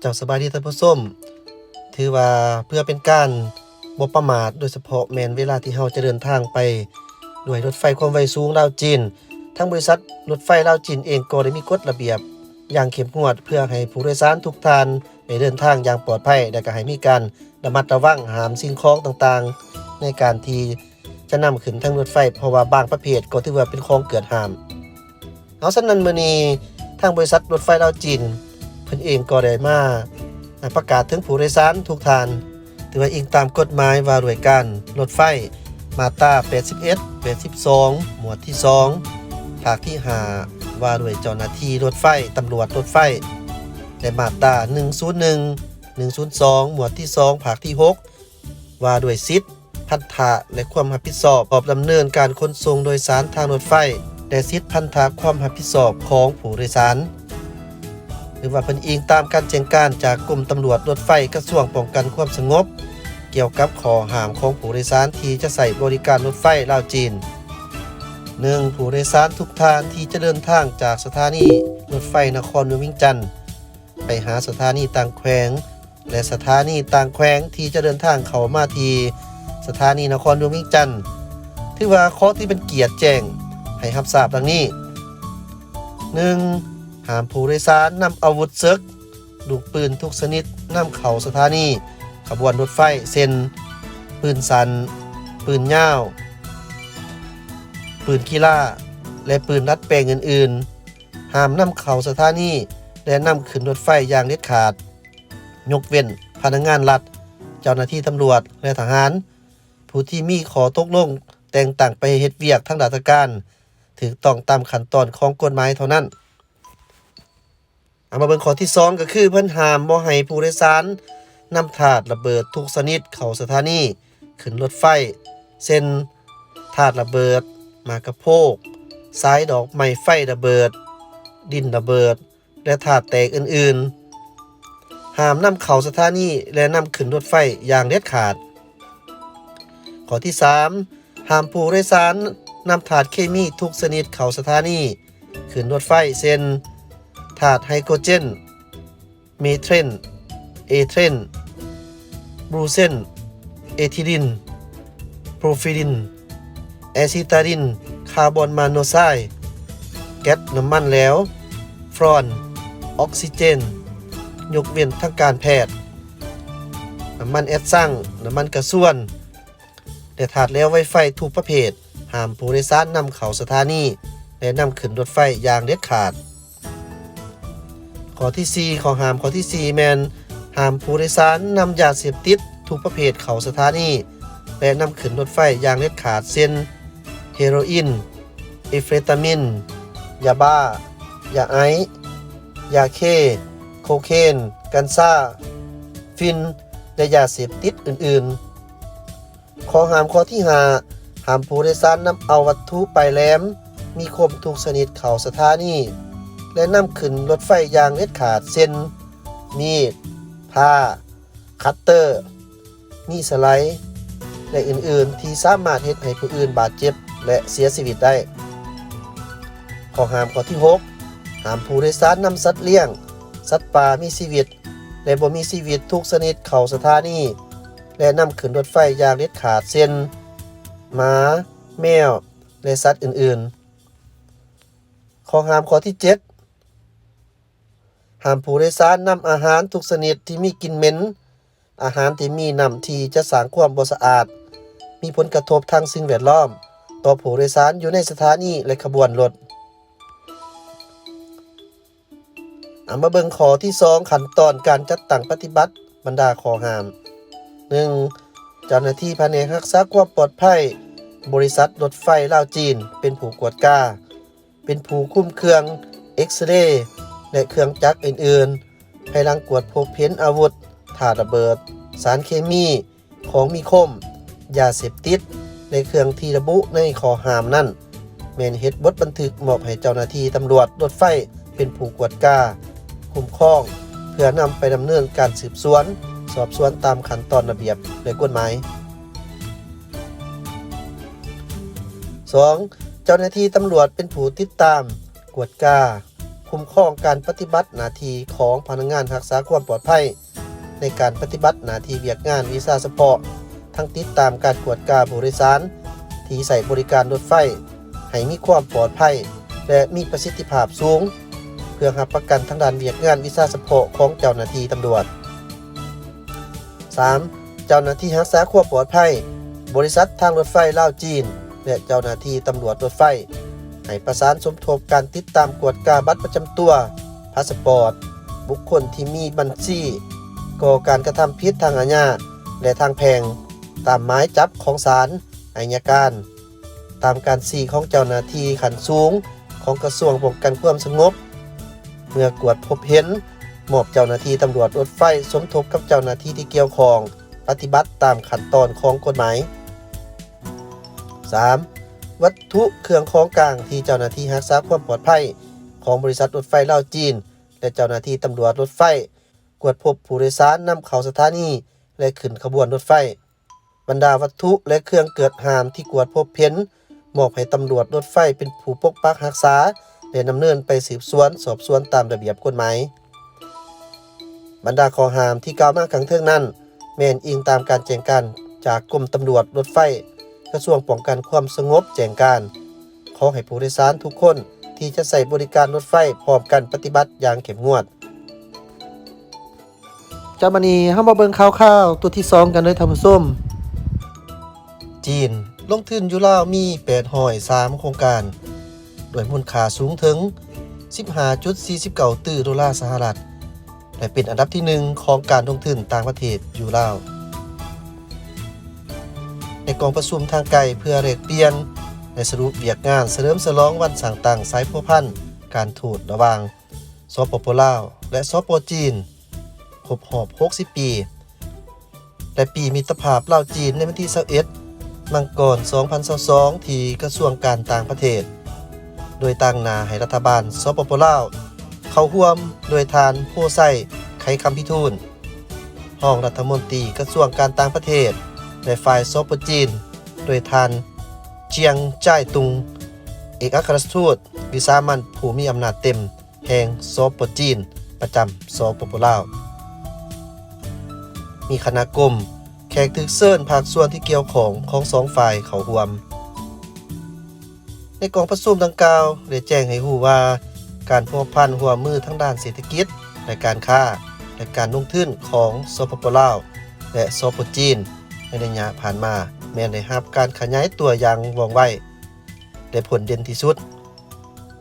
เจ้าสบายดีท่านผู้ชมถือว่าเพื่อเป็นการบ่ประมาทโดยเฉพาะแมนเวลาที่เฮาจะเดินทางไปด้วยรถไฟความไวสูงลาวจีนทั้งบริษัทรถไฟลาวจีนเองก็ได้มีกฎระเบียบ อย่างเข้มงวดเพื่อให้ผู้โดยสารทุกท่านได้เดินทางอย่างปลอดภัยและก็ให้มีการระมัดระวังหามสิ่งของต่างๆ ในการที่จะนำขึ้นทางรถไฟ เพราะว่าบางประเภทก็ถือว่าเป็นของเกิดหาม เอาฉะนั้นมือนีทางบริษัทรถไฟลาวจีน เพิ่นเองก็ได้มาประกาศถึงผู้โดยสารทุกทานถือว่าอิงตามกฎหมายว่าด้วยการรถไฟมาตรา81 82 หมวดที่ 2 ภาคที่ 5 ว่าด้วยเจ้าหน้าที่รถไฟตำรวจรถไฟและมาตรา101 102 หมวดที่ 2 ภาคที่ 6 ว่าด้วยสิทธิพันธะและความรับผิดชอบประกอบดำเนินการขนส่งโดยสารทางรถไฟ และสิทธิพันธะความรับผิดชอบของผู้โดยสาร หรือว่าเพิ่นอิงตามการแจ้งการจากกรมตำรวจรถไฟกระทรวงป้องกันความสงบ เกี่ยวกับขอห้ามของผู้โดยสารที่จะใส่บริการรถไฟลาวจีน 1. ผู้โดยสารทุกทานที่จะเดินทางจากสถานีรถไฟนครหลวงวิงจันทร์ไปหาสถานีต่างแขวง และสถานีต่างแขวงที่จะเดินทางเข้ามาทีสถานีนครหลวงวิงจันทร์ถือว่าข้อที่เป็นเกียรติแจ้งให้รับทราบดังนี้ 1. ห้ามผู้โดยสารนำอาวุธซึกลูกปืนทุกชนิดนำเข้าสถานี ขบวนรถไฟเส้นปืนสัน ปืนย่าวปืนกีฬาและปืนรัดแปลงอื่นๆ ห้ามนำเข้าสถานีและนำขึ้นรถไฟอย่างเด็ดขาด ยกเว้นพนักงานรัฐ เจ้าหน้าที่ตำรวจและทหาร ผู้ที่มีขอตกลงแต่งตั้งไปเฮ็ดเวียกทางราชการถูกต้องตามขั้นตอนของกฎหมายเท่านั้น เอามาเบิ่งข้อที่2ก็คือเพิ่นห้ามบ่ให้ผู้โดยสารนำถาดระเบิดทุกชนิดเข้าสถานีขึ้นรถไฟ เส้นถาดระเบิด มากระโพกสายดอกไม้ไฟระเบิด ดินระเบิด และถาดแตกอื่นๆ ห้ามนำเข้าสถานีและนำขึ้นรถไฟอย่างเด็ดขาด ข้อที่ 3 ห้ามผู้โดยสารนำถาดเคมีทุกชนิดเข้าสถานีขึ้นรถไฟเส้น ถาดไฮโดรเจน เมเทรนเอเทรนบรูเซน เอทิลิน โปรฟิลิน แอซิตาลิน คาร์บอนมอนอไซด์แก๊สน้ำมันแล้ว ฟรอน ออกซิเจน ยกเว้นทางการแพทย์ น้ำมันแอดซังน้ำมันกระส่วนและถาดแล้วไวไฟทุกประเภทห้ามผู้โดยสารนำเข้าสถานีและนำขึ้นรถไฟอย่างเด็ดขาด ข้อที่4ข้อห้ามข้อที่4แมนห้ามผู้โดยสารนำยาเสพติดทุกประเภทเข้าสถานีและนำขึ้นรถไฟอย่างเด็ดขาดเช่นเฮโรอีนอฟเฟตามิน ยาบ้า ยาไอซ์ยาเค โคเคน กัญชาฟิน และยาเสพติดอื่นๆ ข้อห้ามข้อที่5ห้ามผู้โดยสารนำเอาวัตถุไปแหลม มีคมทุกชนิดเข้าสถานี และนำขึ้นรถไฟอย่างเด็ดขาดเช่นมีด ผ้า คัตเตอร์ มีสไลด์และอื่นๆ ที่สามารถเฮ็ดให้ผู้อื่นบาดเจ็บ และเสียชีวิตได้ ข้อห้ามข้อที่ 6 ห้ามผู้โดยสารนำสัตว์เลี้ยง สัตว์ป่ามีชีวิต และบ่มีชีวิตทุกชนิดเข้าสถานีและนำขึ้นรถไฟอย่างเด็ดขาดเช่นหมา แมว และสัตว์อื่นๆ ข้อห้ามข้อที่ 7 ห้ามผู้โดยสารนำอาหารทุกชนิดที่มีกลิ่นเหม็น อาหารที่มีน้ำที่จะสร้างความบ่สะอาด มีผลกระทบทางสิ่งแวดล้อม ต่อผู้โดยสารอยู่ในสถานีและขบวนรถอามาเบิงขอที่2ขั้นตอนการจัดตั้งปฏิบัติบรรดาขอหาม 1. เจ้าหน้าที่แผนรักษาความปลอดภัย บริษัทรถไฟลาวจีน เป็นผู้กวดกา เป็นผู้คุ้มเครื่องเอ็กซเรย์ และเครื่องจักรอื่นๆ ให้ลังกวดพบเห็นอาวุธถาระเบิด สารเคมี ของมีคมยาเสพติด ในเครื่องที่ระบุในขอหามนั่นแมนเฮ็ดบทบันทึกมอบให้เจ้าหน้าที่ตำรวจรถไฟเป็นผู้กวดกาคุ้มครอง เพื่อนำไปดำเนินการสืบสวน สอบสวนตามขั้นตอนระเบียบและกฎหมาย 2. เจ้าหน้าที่ตำรวจเป็นผู้ติดตาม กวดกา คุ้มครองการปฏิบัติหน้าที่ของพนักงานรักษาความปลอดภัย ในการปฏิบัติหน้าที่เวียกงานวีซ่าเฉพาะทั้งติดตามการกวดกาผู้โดยสาร ที่ใส่บริการรถไฟ ให้มีความปลอดภัย และมีประสิทธิภาพสูง เพื่อรับประกันทางด้านเวียกงานวีซ่าเฉพาะของเจ้าหน้าที่ตำรวจ 3. เจ้าหน้าที่รักษาความปลอดภัย บริษัททางรถไฟลาวจีน และเจ้าหน้าที่ตำรวจรถไฟ ให้ประสานสมทบการติดตามกวดกาบัตรประจำตัวพาสปอร์ต บุคคลที่มีบัญชีก่อการกระทำผิดทางอาญาและทางแพงตามหมายจับของศาลอายการ ตามการสี่ของเจ้าหน้าที่ขันสูงของกระทรวงป้องกันความสงบ เมื่อกวดพบเห็นมอบเจ้าหน้าที่ตำรวจรถไฟสมทบกับเจ้าหน้าที่ที่เกี่ยวข้อง ปฏิบัติตามขั้นตอนของกฎหมาย 3. วัตถุเครื่องของกลางที่เจ้าหน้าที่รักษาความปลอดภัย ของบริษัทรถไฟเล่าจีน และเจ้าหน้าที่ตำรวจรถไฟ กวดพบผู้โดยสารนำเข้าสถานีและขึ้นขบวนรถไฟ บรรดาวัตถุและเครื่องเกิดหามที่กวดพบเห็นมอบให้ตำรวจรถไฟเป็นผู้ปกปักรักษาและดำเนินไปสืบสวนสอบสวนตามระเบียบกฎหมายบรรดาข้อหามที่กล่าวมาข้างเทิงนั้นแม่นอิงตามการแจ้งการจากกรมตำรวจรถไฟ กระทรวงป้องกันความสงบแจ้งการ ขอให้ผู้โดยสารทุกคนที่จะใส่บริการรถไฟพร้อมกันปฏิบัติอย่างเข้มงวดจามานีเฮามาเบิงข่าวๆตัวที่ 2 กันเลยท่านผู้ชมจีน ลงทุนยูลาวมี803โครงการ โดยมูลค่าสูงถึง 15.49ตื้อดอลลาร์สหรัฐ และเป็นอันดับที่ 1 ของการลงทุนต่างประเทศอยู่ลาว ในกองประชุมทางไกลเพื่อเรกเปลี่ยนในสรุปเวียกงานเสริมสลองวันสั่งต่างสายพัวพันธ์การทูตระหว่างสปปลาวและสปจีนครบหอบ 60 ปี และปีมิตรภาพลาวจีนในวันที่21มังกร 2022 ที่กระทรวงการต่างประเทศ โดยตั้งนาให้รัฐบาลสปปลาวเข้าร่วมโดยทานโพไซไขคำพิทูลห้องรัฐมนตรีกระทรวงการต่างประเทศ ในฝ่ายสปจีน โดยทานเจียงจ้ายตุง เอกอัครราชทูตวิสามันผู้มีอำนาจเต็ม แห่งสปจีน ประจำสปปลาว มีคณะกรมแขกถึกเซินภาคส่วนที่เกี่ยวของของสองฝ่ายเขารวม ในกองประชุมดังกล่าวได้แจ้งให้ฮู้ว่า การพัวพันหัวมือทั้งด้านเศรษฐกิจและการค้าและการลงทุนของสปปลาวและสปจีน ในระยะผ่านมา แม้นได้รับการขยายตัวอย่างว่องไวได้ผลเด่นที่สุด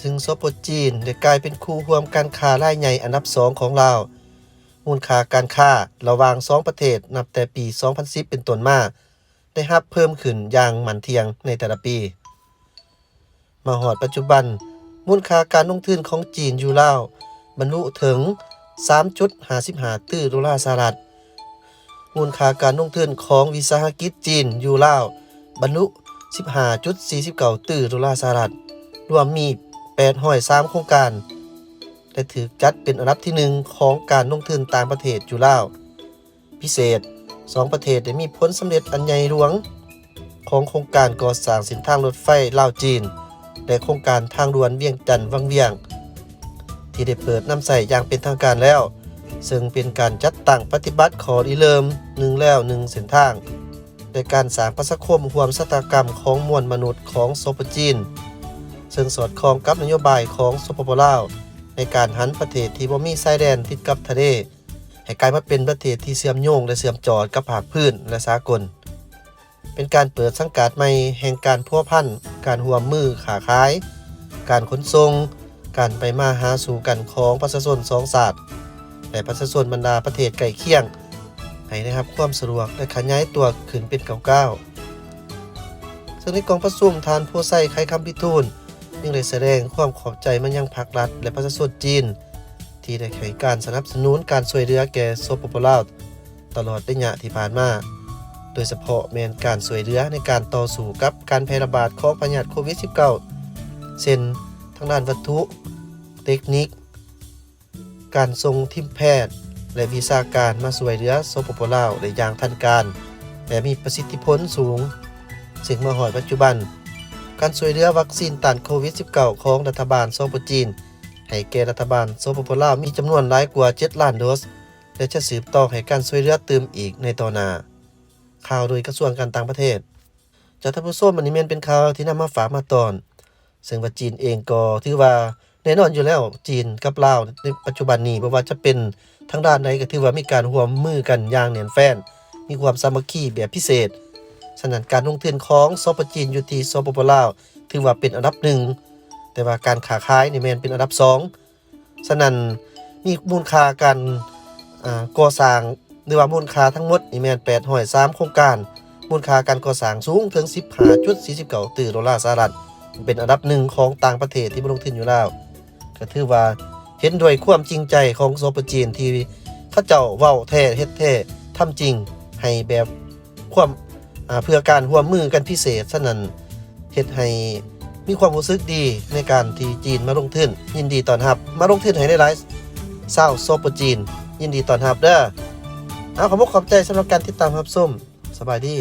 ซึ่งสปจีนได้กลายเป็นคู่ร่วมการค้ารายใหญ่อันดับ2ของลาวมูลค่าการค้าระหว่าง2ประเทศนับแต่ปี 2010 เป็นต้นมา ได้รับเพิ่มขึ้นอย่างหมันเทียงในแต่ละปี มาหอดปัจจุบัน มูลค่าการลงทุนของจีนอยู่ลาวบรรลุถึง 3.55ตื้อดอลลาร์สหรัฐ มูลค่าการลงทุนของวิสาหกิจจีนอยู่ลาวบรรลุ15.49ตื้อดอลลาร์สหรัฐ รวมมี 803 โครงการ และถือจัดเป็นอันดับที่ 1 ของการลงทุนต่างประเทศอยู่ลาว พิเศษ 2 ประเทศได้มีผลสำเร็จอันใหญ่หลวง ของโครงการก่อสร้างเส้นทางรถไฟลาวจีน และโครงการทางด่วนเวียงจันทน์วังเวียง ที่ได้เปิดนำใส่อย่างเป็นทางการแล้ว ซึ่งเป็นการจัดตั้งปฏิบัติขออีเลิมหนึ่งแล้วหนึ่งเส้นทางในการสร้างประสคมห่วมสตากรรมของมวลมนุษย์ของสปจีน ซึ่งสอดคล้องกับนโยบายของสปปลาวในการหันประเทศที่บ่มีชายแดนติดกับทะเลให้กลายมาเป็นประเทศที่เชื่อมโยงและเชื่อมจอดกับภาคพื้นและสากล เป็นการเปิดสังกัดใหม่แห่งการพัวพันการห่วมมือขาขาย การขนส่งการไปมาหาสู่กันของประชาชนสองศาสตร์ และประชาชนบรรดาประเทศใกล้เคียงให้ได้รับความสะดวกและขยายตัวขึ้นเป็นเก่าเก้าซึ่งในกองประชุมทานผู้ใส่ไขคำพิทูลยังได้แสดงความขอบใจมายังภาครัฐ และประชาชนจีน ที่ได้ให้การสนับสนุนการช่วยเหลือแก่สปปลาวตลอดระยะที่ผ่านมา โดยเฉพาะแมนการช่วยเหลือในการต่อสู้กับการแพร่ระบาดของพยาธิโควิด -19 เช่นทางด้านวัตถุ เทคนิค การทรงทีมแพทย์ และวิชาการมาช่วยเหลือสปปลาวได้อย่างทันการ และมีประสิทธิผลสูง ซึ่งมาหอยปัจจุบัน การช่วยเหลือวัคซีนต้านโควิด -19 ของรัฐบาลสปจีน ให้แก่รัฐบาลสปปลาวมีจำนวนหลายกว่า 7 ล้านโดส และจะสืบต่อให้การช่วยเหลือเติมอีกในต่อหน้าข่าวโดยกระทรวงการต่างประเทศจากท่านผู้ชมอันนี้แม่นเป็นข่าวที่นำมาฝากมาตอน ซึ่งว่าจีนเองก็ถือว่า แน่นอนอยู่แล้วจีนกับลาวในปัจจุบันนี้บ่ว่าจะเป็นทางด้านใดก็ถือว่ามีการร่วมมือกันอย่างแน่นแฟ้นมีความสามัคคีแบบพิเศษฉะนั้นการลงทุนของสปจีนอยู่ที่สปปลาวถือว่าเป็นอันดับหนึ่งแต่ว่าการขาขายนี่แมนเป็นอันดับสองฉะนั้นมีมูลค่าการก่อสร้างหรือว่ามูลค่าทั้งหมดนี่แมน803โครงการ มูลค่าการก่อสร้างสูงถึง 15.49ตื่อดอลลาร์สหรัฐเป็นอันดับหนึ่งของต่างประเทศที่มาลงทุนอยู่แล้ว ก็ถือว่าเห็นด้วยความจริงใจของโซปจีนที่เขาเจ้าเว้าแท้เฮ็ดแท้ทำจริงให้แบบความเพื่อการร่วมมือกันพิเศษฉะนั้นเฮ็ดให้มีความรู้สึกดีในการที่จีนมาลงทุนยินดีต้อนรับ มาลงทุนให้ได้หลายชาวโซปจีน ยินดีต้อนรับเด้อเอาขอบคุณขอบใจสำหรับการติดตามครับชมสบายดี